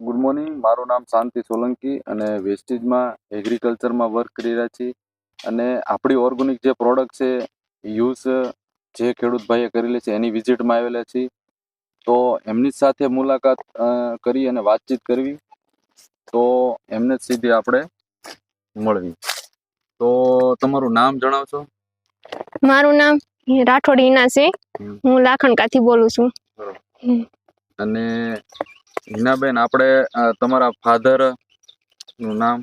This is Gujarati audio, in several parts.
ગુડ મોર્નિંગ મારું નામ શાંતિ સોલંકી અને વેસ્ટેજમાં એગ્રીકલ્ચરમાં વર્ક કરી રહ્યા છીએ. અને આપણી ઓર્ગોનિક જે પ્રોડક્ટ છે યુઝ જે ખેડૂત ભાઈએ કરેલી છે એની વિઝિટમાં આવેલા છીએ. તો એમની સાથે મુલાકાત કરી અને વાતચીત કરવી. તો એમને જ સીધી આપણે મળવી. તો તમારું નામ જણાવશો? મારું નામ રાઠોડ છે. હું લાખણકાથી બોલું છું. અને હિનાબેન આપણે તમારા ફાધરનું નામ?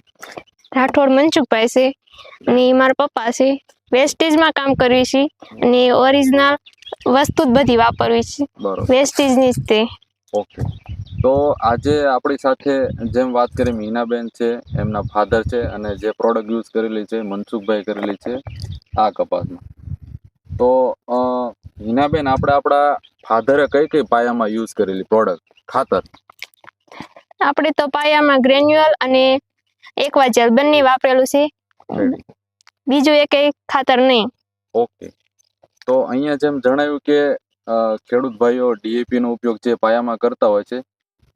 રાઠોડ મનસુખભાઈ છે. અને મારા પપ્પા છે. વેસ્ટેજમાં કામ કરીએ છીએ અને ઓરિજિનલ વસ્તુ જ બધી વાપરવી છે. વેસ્ટેજની જ તે. ઓકે. તો આજે આપણી સાથે જેમ વાત કરી મીનાબેન છે એમના ફાધર છે અને જે પ્રોડક્ટ યુઝ કરેલી છે મનસુખભાઈ કરેલી છે આ કપાસમાં તો હિનાબેન આપણે આપણા ફાધરે કઈ કઈ પાયામાં યુઝ કરેલી પ્રોડક્ટ ખાતર. આપણે તો પાયામાં ગ્રેન્યુઅલ અને એકવાજલ બંને વાપરેલું છે. બીજું એ કઈ ખાતર નહીં. ઓકે. તો અહીંયા જેમ જણાવ્યું કે ખેડૂત ભાઈઓ ડીએપી નો ઉપયોગ જે પાયામાં કરતા હોય છે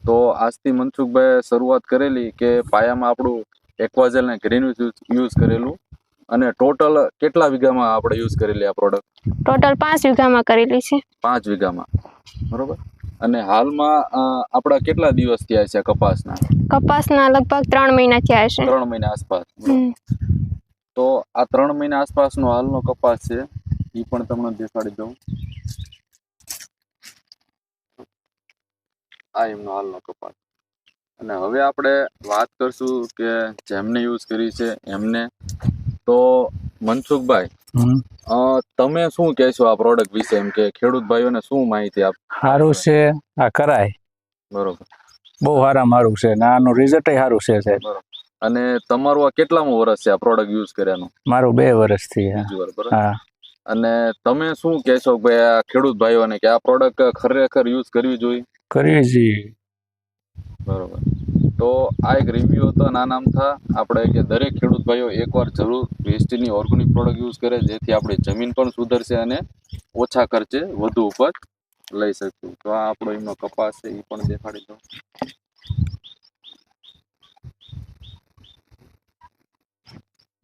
તો આજથી મનસુખભાઈએ શરૂઆત કરેલી કે પાયામાં આપણું એક્વાઝેલ ને ગ્રીન યુઝ કરેલું. અને ટોટલ કેટલા વીઘામાં આપણે યુઝ કરેલી આ પ્રોડક્ટ ટોટલ પાંચ વીઘામાં કરેલી છે. પાંચ વીઘામાં. બરોબર? અને હાલમાં આપણા કેટલા દિવસ થયા છે કપાસના? કપાસના લગભગ ત્રણ મહિના થયા છે. ત્રણ મહિના આસપાસ તો આ ત્રણ મહિના આસપાસનો હાલનો કપાસ છે એ પણ તમને દેખાડી દઉં. આ એમનો હાલનો કપાસ. અને હવે આપણે વાત કરશું કે જેમને યુઝ કરી છે એમને. તો મનસુખભાઈ અ, તમે શું કહેશો આ પ્રોડક્ટ વિશે? એમ કે ખેડૂત ભાઈઓને શું માહિતી આપ? સારું છે આ કરાય. બરોબર. બહુ સારા મારું છે ને આનું રિઝલ્ટ સારું છે સાહેબ. અને તમારું આ કેટલામું વર્ષ છે આ પ્રોડક્ટ યુઝ કર્યાનું? મારું બે વર્ષથી હા. અને તમે શું કહેશો ભાઈ આ ખેડૂત ભાઈઓને કે આ પ્રોડક્ટ ખરેખર યુઝ કરવી જોઈએ? કરવી જોઈએ. બરોબર. તો આ એક રિવ્યુ હતો નાના અમથા આપણે કે દરેક ખેડૂત ભાઈઓ એકવાર જરૂર વેસ્ટની ઓર્ગેનિક પ્રોડક્ટ યુઝ કરે, જેથી આપણી જમીન પણ સુધરશે અને ઓછા ખર્ચે વધુ ઉપજ લઈ શકશું. તો આ આપણો એમનો કપાસ છે, એ પણ દેખાડી દો.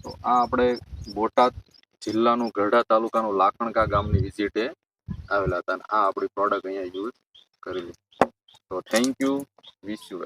તો આ આપણે બોટાદ જિલ્લાનું ગઢડા તાલુકાનું લાખણકા ગામની વિઝિટે આવેલા હતા અને આ આપણી પ્રોડક્ટ અહીંયા યુઝ કરેલી. તો થેન્ક યુ વિશ યુ